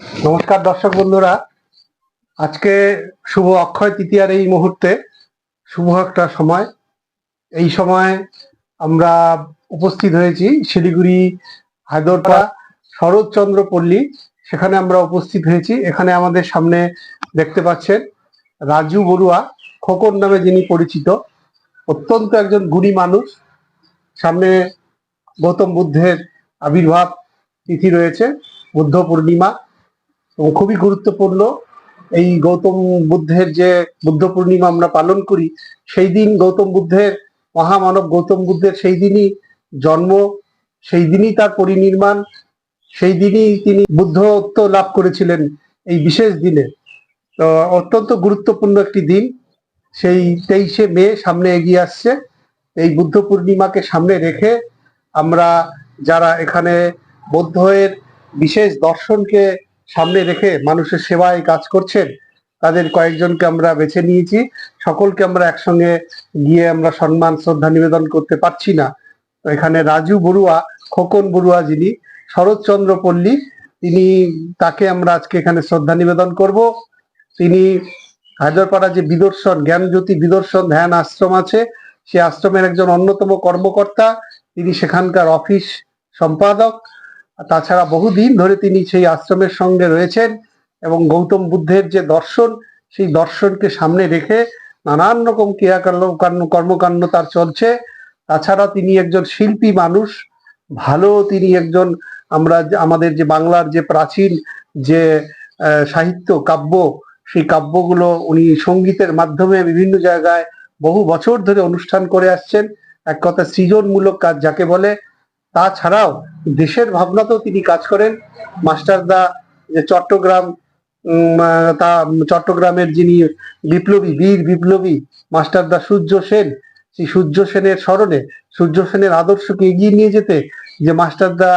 নমস্কার দর্শক বন্ধুরা। আজকে শুভ অক্ষয় তৃতীয়ার এই মুহূর্তে শুভ একটা সময়। এই সময় আমরা উপস্থিত হয়েছি শিলিগুড়ি হায়দরপাড়া শরৎচন্দ্র পল্লী। সেখানে আমরা উপস্থিত হয়েছি। এখানে আমাদের সামনে দেখতে পাচ্ছেন রাজু বড়ুয়া, খোকন নামে যিনি পরিচিত। অত্যন্ত একজন গুণী মানুষ। সামনে গৌতম বুদ্ধের আবির্ভাব তিথি রয়েছে, বুদ্ধ পূর্ণিমা। এবং খুবই গুরুত্বপূর্ণ এই গৌতম বুদ্ধের যে বুদ্ধ পূর্ণিমা আমরা পালন করি, সেই দিন গৌতম বুদ্ধের, মহামানব গৌতম বুদ্ধের সেই দিনই জন্ম, সেই দিনই তার পরিনির্মাণ, সেই দিনই তিনি বুদ্ধত্ব লাভ করেছিলেন এই বিশেষ দিনে। তো অত্যন্ত গুরুত্বপূর্ণ একটি দিন, সেই তেইশে মে সামনে এগিয়ে আসছে। এই বুদ্ধ পূর্ণিমাকে সামনে রেখে আমরা যারা এখানে বৌদ্ধের বিশেষ দর্শনকে সামনে রেখে মানুষের সেবায় কাজ করছেন, তাদের কয়েকজনকে আমরা বেছে নিয়েছি। সকলকে আমরা একসঙ্গে গিয়ে আমরা সম্মান, শ্রদ্ধা নিবেদন করতে পারছি না। এখানে রাজু বড়ুয়া, খোকন বড়ুয়া যিনি, শরৎচন্দ্র পল্লী, তিনি, তাকে আমরা আজকে এখানে শ্রদ্ধা নিবেদন করব। তিনি হায়দরপাড়া যে বিদর্শন, জ্ঞানজ্যোতি বিদর্শন ধ্যান আশ্রম আছে, সে আশ্রমের একজন অন্যতম কর্মকর্তা। তিনি সেখানকার অফিস সম্পাদক। তাছাড়া বহুদিন ধরে তিনি সেই আশ্রমের সঙ্গে রয়েছেন এবং গৌতম বুদ্ধের যে দর্শন, সেই দর্শনকে সামনে রেখে নানান রকম ক্রিয়াকাণ্ড কর্মকাণ্ড তার চলছে। তাছাড়া তিনি একজন শিল্পী মানুষ। ভালো তিনি একজন আমরা আমাদের যে বাংলার যে প্রাচীন যে সাহিত্য কাব্য, সেই কাব্যগুলো উনি সঙ্গীতের মাধ্যমে বিভিন্ন জায়গায় বহু বছর ধরে অনুষ্ঠান করে আসছেন। এক কথা সৃজনমূলক কাজ যাকে বলে তাছাড়াও দেশের ভাবনাতেও তিনি কাজ করেন। মাস্টারদা যে চট্টগ্রাম তা, চট্টগ্রামের যিনি বিপ্লবী, বীর বিপ্লবী মাস্টারদা সূর্য সেন, সেই সূর্য সেনের স্মরণে, সূর্য সেনের আদর্শকে এগিয়ে নিয়ে যেতে যে মাস্টারদা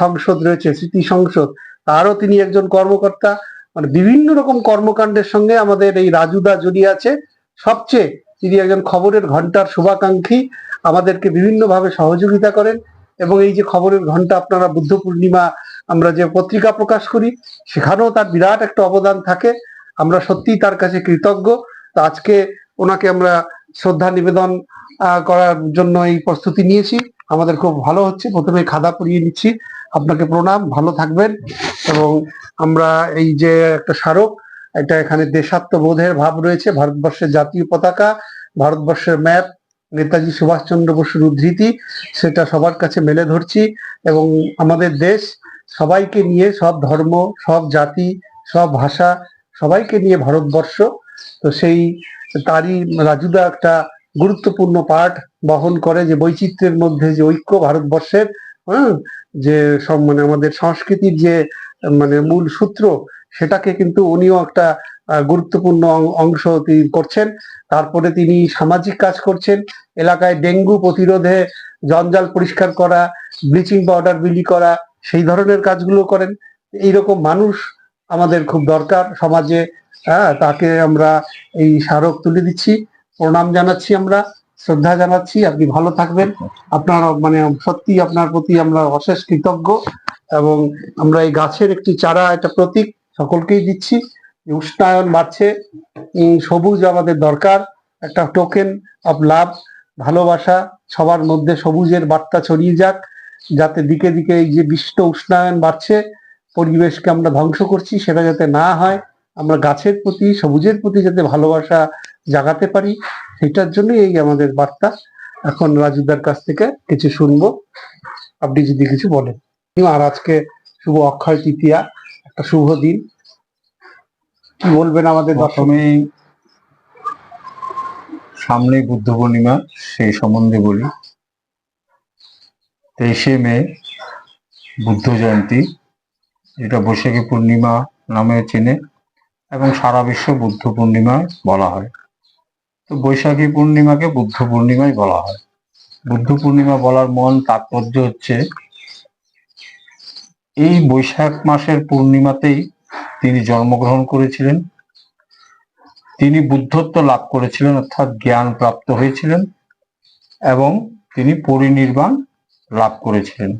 সংসদ রয়েছে, স্মৃতি সংসদ, তারও তিনি একজন কর্মকর্তা। মানে বিভিন্ন রকম কর্মকাণ্ডের সঙ্গে আমাদের এই রাজুদা জড়িয়ে আছে। সবচেয়ে তিনি একজন খবরের ঘণ্টার শুভাকাঙ্ক্ষী। আমাদেরকে বিভিন্নভাবে সহযোগিতা করেন এবং এই যে খবরের ঘণ্টা আপনারা বুদ্ধ পূর্ণিমা, আমরা যে পত্রিকা প্রকাশ করি, সেখানেও তার বিরাট একটা অবদান থাকে। আমরা সত্যিই তার কাছে কৃতজ্ঞ। আজকে ওনাকে আমরা শ্রদ্ধা নিবেদন করার জন্য এই প্রস্তুতি নিয়েছি। আমাদের খুব ভালো হচ্ছে। প্রথমে খাদা পরিয়ে নিচ্ছি। আপনাকে প্রণাম। ভালো থাকবেন। এবং আমরা এই যে একটা স্মারক, এটা এখানে দেশাত্মবোধের ভাব রয়েছে। ভারতবর্ষের জাতীয় পতাকা, ভারতবর্ষের ম্যাপ নেতাজি সুভাষচন্দ্র বসুর উদ্ধৃতি, সেটা সবার কাছে মেলে ধরছি এবং আমাদের দেশ সবাইকে নিয়ে সব ধর্ম, সব জাতি, সব ভাষা সবাইকে নিয়ে ভারতবর্ষ। তো সেই তারই রাজুদা একটা গুরুত্বপূর্ণ পাঠ বহন করে যে বৈচিত্র্যের মধ্যে যে ঐক্য ভারতবর্ষের হ্যাঁ? যে সব মানে আমাদের সংস্কৃতির যে মানে মূল সূত্র সেটাকে কিন্তু উনিও একটা গুরুত্বপূর্ণ অংশ তিনি করছেন। তারপরে তিনি সামাজিক কাজ করছেন। এলাকায় ডেঙ্গু প্রতিরোধে জঞ্জাল পরিষ্কার করা, ব্লিচিং পাউডার বিলি করা, সেই ধরনের কাজগুলো করেন। এইরকম মানুষ আমাদের খুব দরকার সমাজে। হ্যাঁ তাকে আমরা এই স্মারক তুলে দিচ্ছি। প্রণাম জানাচ্ছি আমরা, শ্রদ্ধা জানাচ্ছি। আপনি ভালো থাকবেন। আপনার মানে সত্যি আপনার প্রতি আমরা অশেষ কৃতজ্ঞ এবং আমরা এই গাছের একটি চারা, একটা প্রতীক সকলকেই দিচ্ছি। উষ্ণায়ন বাড়ছে। সবুজ আমাদের দরকার। একটা টোকেন অফ লাভ ভালোবাসা, সবার মধ্যে সবুজের বার্তা ছড়িয়ে যাক, যাতে দিকে দিকে এই যে বিশ্ব উষ্ণায়ন বাড়ছে, পরিবেশকে আমরা ধ্বংস করছি, সেটা যাতে না হয়, আমরা গাছের প্রতি, সবুজের প্রতি যাতে ভালোবাসা জাগাতে পারি সেটার জন্যই এই আমাদের বার্তা। এখন রাজুদার কাছ থেকে কিছু শুনব। আপনি যদি কিছু বলেন। আর আজকে শুভ অক্ষয় তৃতীয়া। একটা শুভ দিন। কি বলবেন আমাদের প্রথমেই সামনে বুদ্ধ পূর্ণিমা, সেই সম্বন্ধে বলি। তেইশে মে, বুদ্ধ জয়ন্তী। এটা বৈশাখী পূর্ণিমা নামে চেনে এবং সারা বিশ্ব বুদ্ধ পূর্ণিমা বলা হয়। তো বৈশাখী পূর্ণিমাকে বুদ্ধ পূর্ণিমাই বলা হয়। বুদ্ধ পূর্ণিমা বলার মূল তাৎপর্য হচ্ছে এই বৈশাখ মাসের পূর্ণিমাতেই তিনি জন্মগ্রহণ করেছিলেন। তিনি বুদ্ধত্ব লাভ করেছিলেন, অর্থাৎ জ্ঞান প্রাপ্ত হয়েছিলেন এবং তিনি পরিনির্বাণ লাভ করেছিলেন।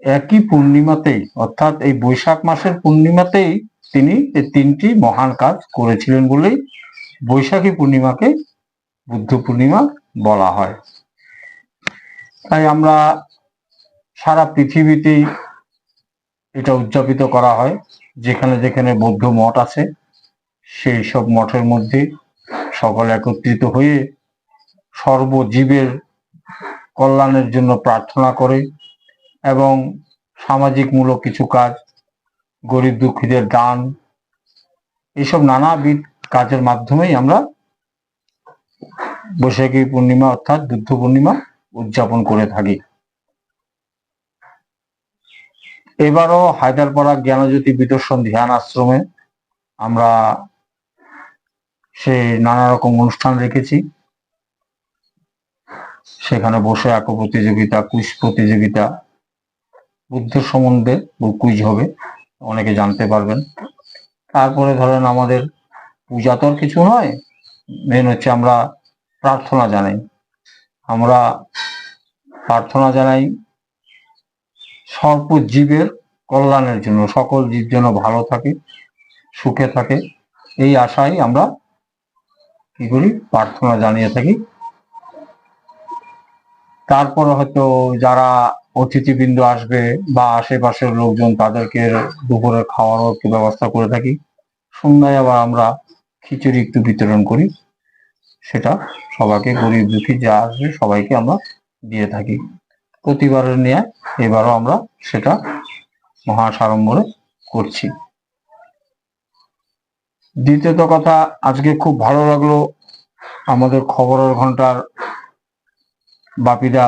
একই পূর্ণিমাতেই, অর্থাৎ এই বৈশাখ মাসের পূর্ণিমাতেই তিনি এই তিনটি মহান কাজ করেছিলেন বলেই বৈশাখী পূর্ণিমাকে বুদ্ধ পূর্ণিমা বলা হয়। তাই আমরা সারা পৃথিবীতেই এটা উদযাপিত করা হয়। যেখানে যেখানে বৌদ্ধ মঠ আছে, সেই সব মঠের মধ্যে সকল একত্রিত হয়ে সর্বজীবের কল্যাণের জন্য প্রার্থনা করে এবং সামাজিকমূলক কিছু কাজ, গরিব দুঃখীদের দান এইসব নানাবিধ কাজের মাধ্যমেই আমরা বৈশাখী পূর্ণিমা অর্থাৎ বুদ্ধ পূর্ণিমা উদযাপন করে থাকি। এবারও হায়দারপাড়া জ্ঞানজ্যোতি বিদর্শন ধ্যান আশ্রমে আমরা সে নানা রকম অনুষ্ঠান রেখেছি। সেখানে বসে আঁকো প্রতিযোগিতা, কুইজ প্রতিযোগিতা, বুদ্ধ সম্বন্ধে কুইজ হবে, অনেকে জানতে পারবেন। তারপরে ধরেন আমাদের পূজা তো আর কিছু নয় মেন হচ্ছে আমরা প্রার্থনা জানাই। আমরা প্রার্থনা জানাই সর্বজীবের কল্যাণের জন্য, সকল জীব যেন ভালো থাকে, সুখে থাকে। এই আশায় আমরা কি করি? প্রার্থনা জানিয়ে থাকি। তারপরে হয়তো যারা অতিথিবৃন্দ আসবে বা আশেপাশের লোকজন, তাদেরকে দুপুরে খাওয়ারও একটু ব্যবস্থা করে থাকি। সন্ধ্যায় আবার আমরা খিচুড়ি একটু বিতরণ করি। সেটা সবাইকে গরিব দুঃখী যা আসবে সবাইকে আমরা দিয়ে থাকি। প্রতিবারের নিয়ে এবারও আমরা সেটা মহা সাড়ম্বরে করছি। দ্বিতীয়ত কথা, আজকে খুব ভালো লাগল আমাদের খবরের ঘণ্টার বাপিদা।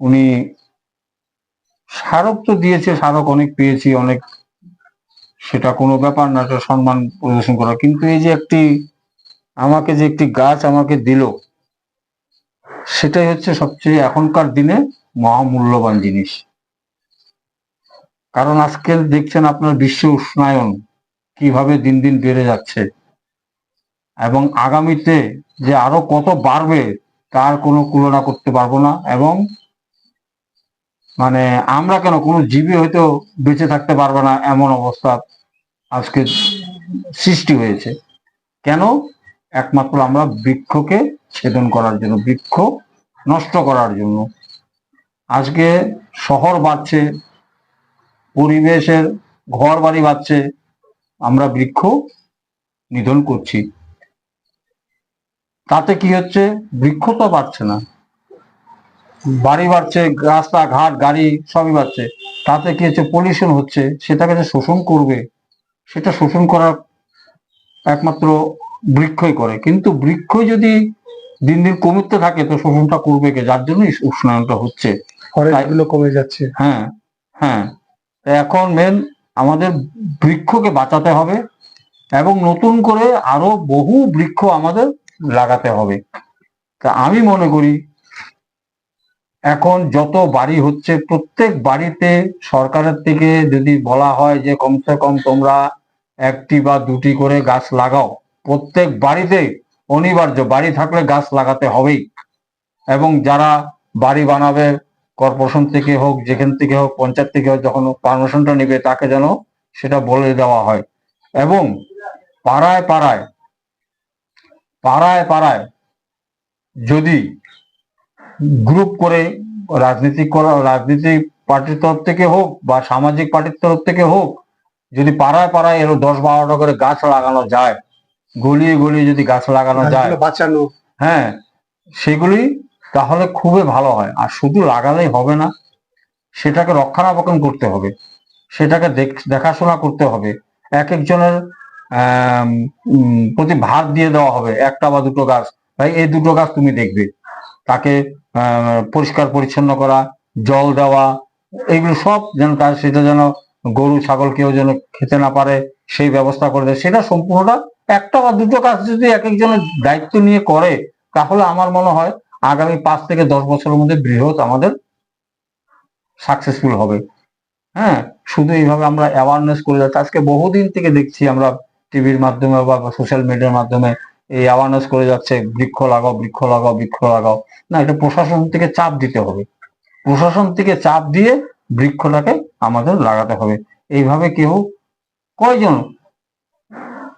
উনি স্মারক তো দিয়েছে, স্মারক অনেক পেয়েছি, অনেক সেটা কোনো ব্যাপার না সম্মান প্রদর্শন করা। কিন্তু এই যে একটি, আমাকে যে একটি গাছ আমাকে দিল সেটাই হচ্ছে সবচেয়ে এখনকার দিনে মহামূল্যবান জিনিস। কারণ আজকে দেখছেন আপনার বিশ্ব উষ্ণায়ন কীভাবে দিন দিন বেড়ে যাচ্ছে। এবং আগামীতে যে আরও কত বাড়বে তার কোনো তুলনা করতে পারব না এবং মানে আমরা কেন কোনো জীবী হয়তো বেঁচে থাকতে পারবে না এমন অবস্থা আজকে সৃষ্টি হয়েছে। কেন? একমাত্র আমরা বৃক্ষকে ছেদন করার জন্য, বৃক্ষ নষ্ট করার জন্য। আজকে শহর বাড়ছে, পরিবেশের ঘর বাড়ি বাড়ছে, আমরা বৃক্ষ নিধন করছি। তাতে কি হচ্ছে? বৃক্ষ তো বাড়ছে না। বাড়ি বাড়ছে রাস্তা ঘাট গাড়ি সবই বাড়ছে। তাতে কি হচ্ছে? পলিউশন হচ্ছে, সেটাকে যে শোষণ করবে, সেটা শোষণ করার একমাত্র বৃক্ষই করে। কিন্তু বৃক্ষ যদি দিন দিন কমিতে থাকে তো শোষণটা করবে কে? যার জন্য উষ্ণায়নটা হচ্ছে। কমে যাচ্ছে। হ্যাঁ হ্যাঁ। এখন মেন আমাদের বৃক্ষকে বাঁচাতে হবে এবং নতুন করে আরও বহু বৃক্ষ আমাদের লাগাতে হবে। তা আমি মনে করি এখন যত বাড়ি হচ্ছে প্রত্যেক বাড়িতে সরকারের থেকে যদি বলা হয় যে কমসে কম তোমরা একটি বা দুটি করে গাছ লাগাও প্রত্যেক বাড়িতে অনিবার্য, বাড়ি থাকলে গাছ লাগাতে হবেই। এবং যারা বাড়ি বানাবে কর্পোরেশন থেকে হোক, যেখান থেকে হোক, পঞ্চায়েত থেকে হোক, যখন পারমিশনটা নেবে, তাকে যেন সেটা বলে দেওয়া হয়। এবং পাড়ায় পাড়ায় পাড়ায় পাড়ায় যদি গ্রুপ করে রাজনীতি করা রাজনীতিক পার্টির তরফ থেকে হোক বা সামাজিক পার্টির তরফ থেকে হোক, যদি পাড়ায় পাড়ায় এরো দশ বারোটা করে গাছ লাগানো যায় গলিয়ে গলিয়ে যদি গাছ লাগানো যায়। বাঁচানো। হ্যাঁ সেগুলি তাহলে খুবই ভালো হয়। আর শুধু লাগালেই হবে না সেটাকে রক্ষণাবেক্ষণ করতে হবে। সেটাকে দেখ- দেখাশোনা করতে হবে। এক একজনের প্রতি ভার দিয়ে দেওয়া হবে একটা বা দুটো গাছ। ভাই এই দুটো গাছ তুমি দেখবে। তাকে আহ, পরিষ্কার পরিচ্ছন্ন করা জল দেওয়া এগুলো সব যেন তার সেটা যেন গরু ছাগল কেউ যেন খেতে না পারে সেই ব্যবস্থা করে দেয়। সেটা সম্পূর্ণটা একটা বা দুটো কাজ যদি এক একজনের দায়িত্ব নিয়ে করে, তাহলে আমার মনে হয় আগামী পাঁচ থেকে দশ বছরের মধ্যে বৃহৎ আমাদের সাকসেসফুল হবে। হ্যাঁ শুধু এইভাবে আমরা অ্যাওয়ারনেস করে যাচ্ছি আজকে বহুদিন থেকে দেখছি আমরা টিভির মাধ্যমে বা সোশ্যাল মিডিয়ার মাধ্যমে এই অ্যাওয়ারনেস করে যাচ্ছে, বৃক্ষ লাগাও বৃক্ষ লাগাও বৃক্ষ লাগাও। না, এটা প্রশাসন থেকে চাপ দিতে হবে। প্রশাসন থেকে চাপ দিয়ে বৃক্ষটাকে আমাদের লাগাতে হবে। এইভাবে কেউ কয়জন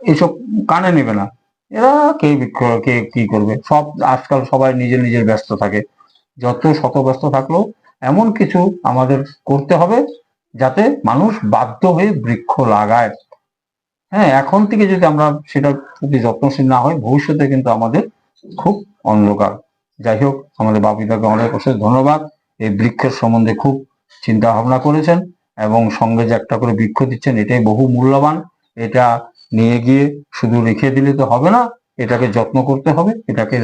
এসব কানে নেবে না। এরা কে বৃক্ষ, কে কি করবে? সব, আজকাল সবাই নিজের নিজের ব্যস্ত থাকে। যত শত ব্যস্ত থাকলেও এমন কিছু আমাদের করতে হবে যাতে মানুষ বাধ্য হয়ে বৃক্ষ লাগায়। হ্যাঁ এখন থেকে যদি আমরা সেটার প্রতি যত্নশীল না হয় ভবিষ্যতে কিন্তু আমাদের খুব অন্ধকার। যাই হোক, আমাদের বাপিদাকে অনেক অশেষ ধন্যবাদ। এই বৃক্ষের সম্বন্ধে খুব চিন্তা ভাবনা করেছেন এবং সঙ্গে যে একটা করে বৃক্ষ দিচ্ছেন, এটাই বহু মূল্যবান। এটা নিয়ে গিয়ে শুধু রেখে দিলে তো হবে না, এটাকে যত্ন করতে হবে, এটাকে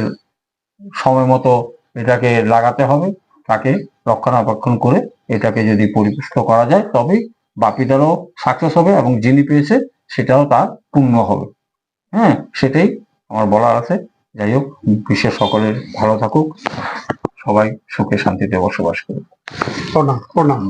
সময় মতো এটাকে লাগাতে হবে, তাকে রক্ষণাবেক্ষণ করে এটাকে যদি পরিপুষ্ট করা যায়, তবেই বাপিদারও সাকসেস হবে এবং যিনি পেয়েছে সেটাও তার পূর্ণ হবে। হ্যাঁ সেটাই আমার বলার আছে। যাই হোক, বিশ্বের সকলের ভালো থাকুক। সবাই সুখে শান্তিতে বসবাস করুক। প্রণাম প্রণাম।